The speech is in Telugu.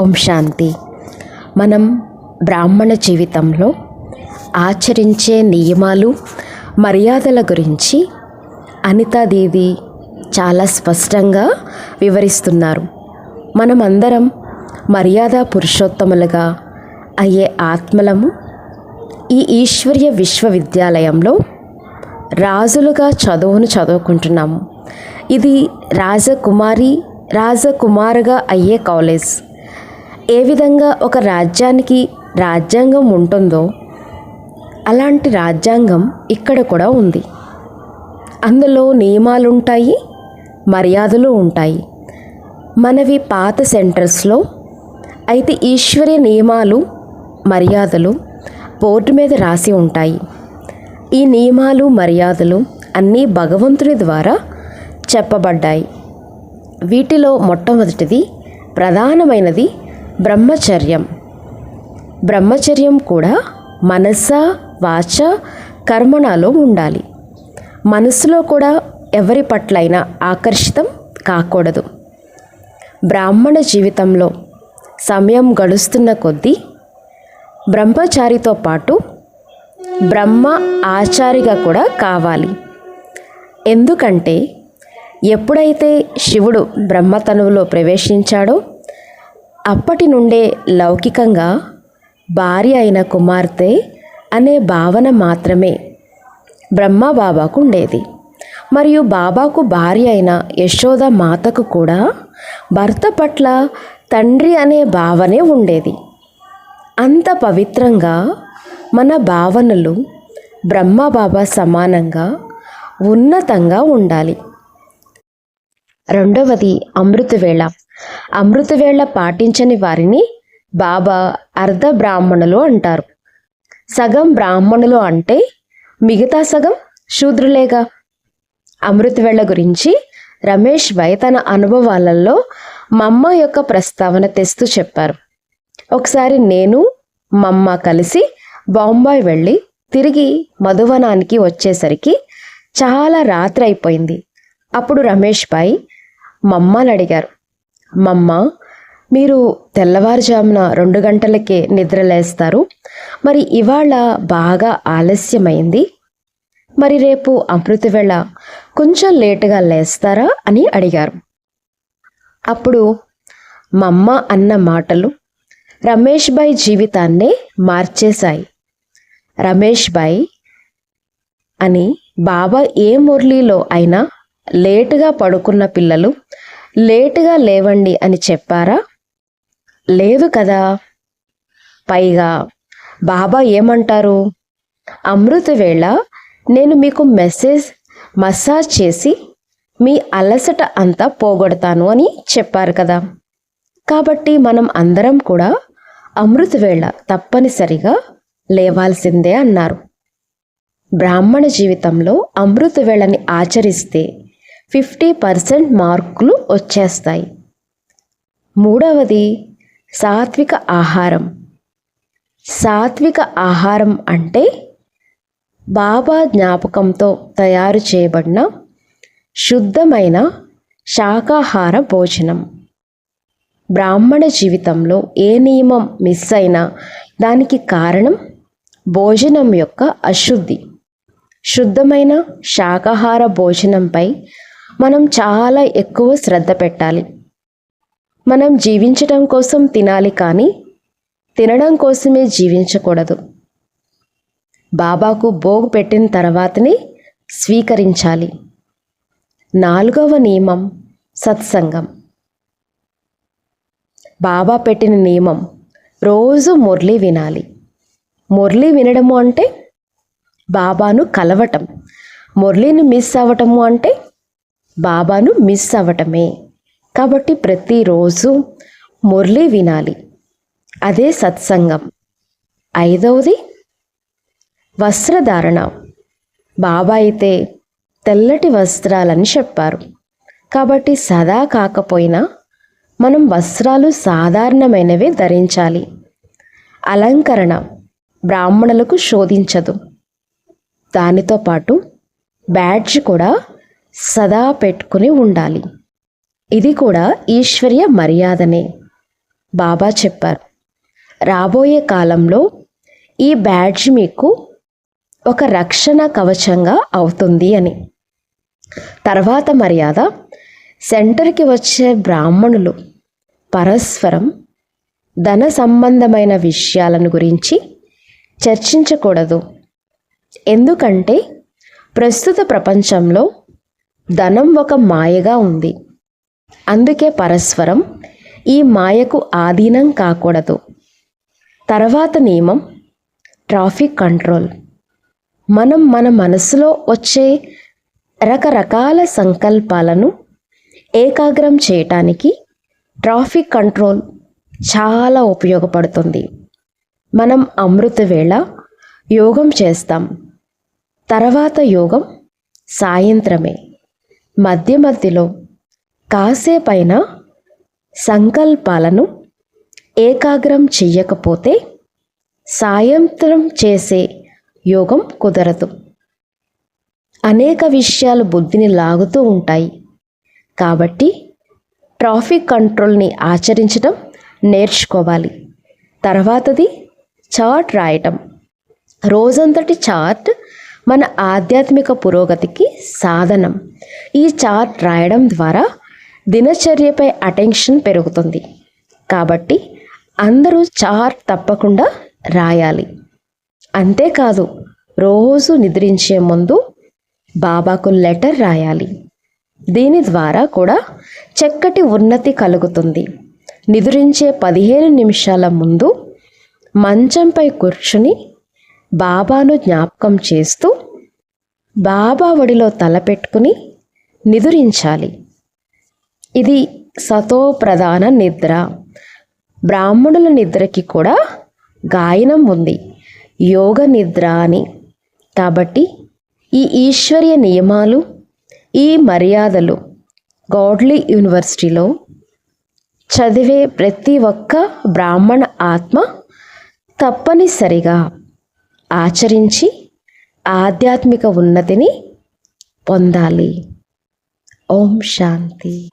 ఓం శాంతి. మనం బ్రాహ్మణ జీవితంలో ఆచరించే నియమాలు మర్యాదల గురించి అనితాదేవి చాలా స్పష్టంగా వివరిస్తున్నారు. మనమందరం మర్యాద పురుషోత్తములుగా అయ్యే ఆత్మలము. ఈ ఈశ్వర్య విశ్వవిద్యాలయంలో రాజులుగా చదువును చదువుకుంటున్నాము. ఇది రాజకుమారి రాజకుమారుగా అయ్యే కాలేజ్. ఏ విధంగా ఒక రాజ్యానికి రాజ్యాంగం ఉంటుందో అలాంటి రాజ్యాంగం ఇక్కడ కూడా ఉంది. అందులో నియమాలు ఉంటాయి మర్యాదలు ఉంటాయి. మనవి పాత సెంటర్స్లో అయితే ఈశ్వర్య నియమాలు మర్యాదలు బోర్డు మీద రాసి ఉంటాయి. ఈ నియమాలు మర్యాదలు అన్నీ భగవంతుని ద్వారా చెప్పబడ్డాయి. వీటిలో మొట్టమొదటిది ప్రధానమైనది బ్రహ్మచర్యం. బ్రహ్మచర్యం కూడా మనస వాచ కర్మణలో ఉండాలి. మనసులో కూడా ఎవరి పట్లైనా ఆకర్షితం కాకూడదు. బ్రాహ్మణ జీవితంలో సమయం గడుస్తున్న కొద్దీ బ్రహ్మచారితో పాటు బ్రహ్మ ఆచారిగా కూడా కావాలి. ఎందుకంటే ఎప్పుడైతే శివుడు బ్రహ్మతనువులో ప్రవేశించాడో అప్పటి నుండే లౌకికంగా భార్య అయిన కుమార్తె అనే భావన మాత్రమే బ్రహ్మ బాబాకు ఉండేది మరియు బాబాకు భార్య అయిన యశోద మాతకు కూడా భర్త పట్ల తండ్రి అనే భావనే ఉండేది. అంత పవిత్రంగా మన భావనలు బ్రహ్మ బాబా సమానంగా ఉన్నతంగా ఉండాలి. రెండవది అమృతవేళ. అమృతవేళ పాటించని వారిని బాబా అర్ధ బ్రాహ్మణులు అంటారు. సగం బ్రాహ్మణులు అంటే మిగతా సగం శూద్రులేగా. అమృతవేళ గురించి రమేష్ భాయ్ తన అనుభవాలలో మమ్మ యొక్క ప్రస్తావన తెస్తూ చెప్పారు. ఒకసారి నేను మమ్మ కలిసి బాంబాయి వెళ్ళి తిరిగి మధువనానికి వచ్చేసరికి చాలా రాత్రి అయిపోయింది. అప్పుడు రమేష్ భాయ్ మమ్మని అడిగారు. మమ్మ మీరు తెల్లవారుజామున రెండు గంటలకే నిద్రలేస్తారు మరి ఇవాళ బాగా ఆలస్యమైంది. మరి రేపు అమృతవేళ కొంచెం లేటుగా లేస్తారా అని అడిగారు. అప్పుడు మమ్మ అన్న మాటలు రమేష్ బాయ్ జీవితాన్నే మార్చేశాయి. రమేష్ బాయ్ అని బాబా ఏ మురళీలో అయినా లేటుగా పడుకున్న పిల్లలు లేటుగా లేవండి అని చెప్పారా? లేదు కదా. పైగా బాబా ఏమంటారు? అమృత వేళ నేను మీకు మెసేజ్ మసాజ్ చేసి మీ అలసట అంతా పోగొడతాను అని చెప్పారు కదా. కాబట్టి మనం అందరం కూడా అమృత వేళ తప్పనిసరిగా లేవాల్సిందే అన్నారు. బ్రాహ్మణ జీవితంలో అమృత వేళని ఆచరిస్తే ఫిఫ్టీ పర్సెంట్ మార్కులు వచ్చేస్తాయి. మూడవది సాత్విక ఆహారం. సాత్విక ఆహారం అంటే బాబా జ్ఞాపకంతో తయారు చేయబడిన శుద్ధమైన శాకాహార భోజనం. బ్రాహ్మణ జీవితంలో ఏ నియమం మిస్ అయినా దానికి కారణం భోజనం యొక్క అశుద్ధి. శుద్ధమైన శాకాహార భోజనంపై మనం చాలా ఎక్కువ శ్రద్ధ పెట్టాలి. మనం జీవించడం కోసం తినాలి కానీ తినడం కోసమే జీవించకూడదు. బాబాకు భోగు పెట్టిన తర్వాతనే స్వీకరించాలి. నాలుగవ నియమం సత్సంగం. బాబా పెట్టిన నియమం రోజు మురళి వినాలి. మురళి వినడము అంటే బాబాను కలవటం. మురళిని మిస్ అవ్వటము అంటే బాబాను మిస్ అవ్వటమే. కాబట్టి ప్రతిరోజు మురళి వినాలి. అదే సత్సంగం. ఐదవది వస్త్రధారణ. బాబా అయితే తెల్లటి వస్త్రాలని చెప్పారు. కాబట్టి సదా కాకపోయినా మనం వస్త్రాలు సాధారణమైనవే ధరించాలి. అలంకరణ బ్రాహ్మణులకు శోధించదు. దానితో పాటు బ్యాడ్జ్ కూడా సదా పెట్టుకుని ఉండాలి. ఇది కూడా ఈశ్వర్య మర్యాదనే. బాబా చెప్పారు. రాబోయే కాలంలో ఈ బ్యాడ్జ్ మీకు ఒక రక్షణ కవచంగా అవుతుంది అని. తర్వాత మర్యాద సెంటర్కి వచ్చే బ్రాహ్మణులు పరస్పరం ధన సంబంధమైన విషయాలను గురించి చర్చించకూడదు. ఎందుకంటే ప్రస్తుత ప్రపంచంలో ధనం ఒక మాయగా ఉంది. అందుకే పరస్పరం ఈ మాయకు ఆధీనం కాకూడదు. తర్వాత నియమం ట్రాఫిక్ కంట్రోల్. మనం మన మనసులో వచ్చే రకరకాల సంకల్పాలను ఏకాగ్రం చేయటానికి ట్రాఫిక్ కంట్రోల్ చాలా ఉపయోగపడుతుంది. మనం అమృత వేళ యోగం చేస్తాం. తర్వాత యోగం సాయంత్రమే. మధ్య మధ్యలో కాసేపైన సంకల్పాలను ఏకాగ్రం చెయ్యకపోతే సాయంత్రం చేసే యోగం కుదరదు. అనేక విషయాలు బుద్ధిని లాగుతూ ఉంటాయి. కాబట్టి ట్రాఫిక్ కంట్రోల్ని ఆచరించడం నేర్చుకోవాలి. తర్వాతది చార్ట్ రాయటం. రోజంతటి చార్ట్ మన ఆధ్యాత్మిక పురోగతికి సాధనం. ఈ చార్ట్ రాయడం ద్వారా దినచర్యపై అటెన్షన్ పెరుగుతుంది. కాబట్టి అందరూ చార్ట్ తప్పకుండా రాయాలి. అంతేకాదు రోజు నిద్రించే ముందు బాబాకు లెటర్ రాయాలి. దీని ద్వారా కూడా చక్కటి ఉన్నతి కలుగుతుంది. నిద్రించే పదిహేను నిమిషాల ముందు మంచంపై కూర్చుని బాబాను జ్ఞాపకం చేస్తూ బాబా ఒడిలో తలపెట్టుకుని నిదురించాలి. ఇది సతో ప్రధాన నిద్ర. బ్రాహ్మణుల నిద్రకి కూడా గాయనం ఉంది. యోగ నిద్ర అని. కాబట్టి ఈ ఈశ్వర్య నియమాలు ఈ మర్యాదలు గౌడ్లీ యూనివర్సిటీలో చదివే ప్రతి ఒక్క బ్రాహ్మణ ఆత్మ తప్పనిసరిగా ఆచరించి ఆధ్యాత్మిక ఉన్నతిని పొందాలి. ఓం శాంతి.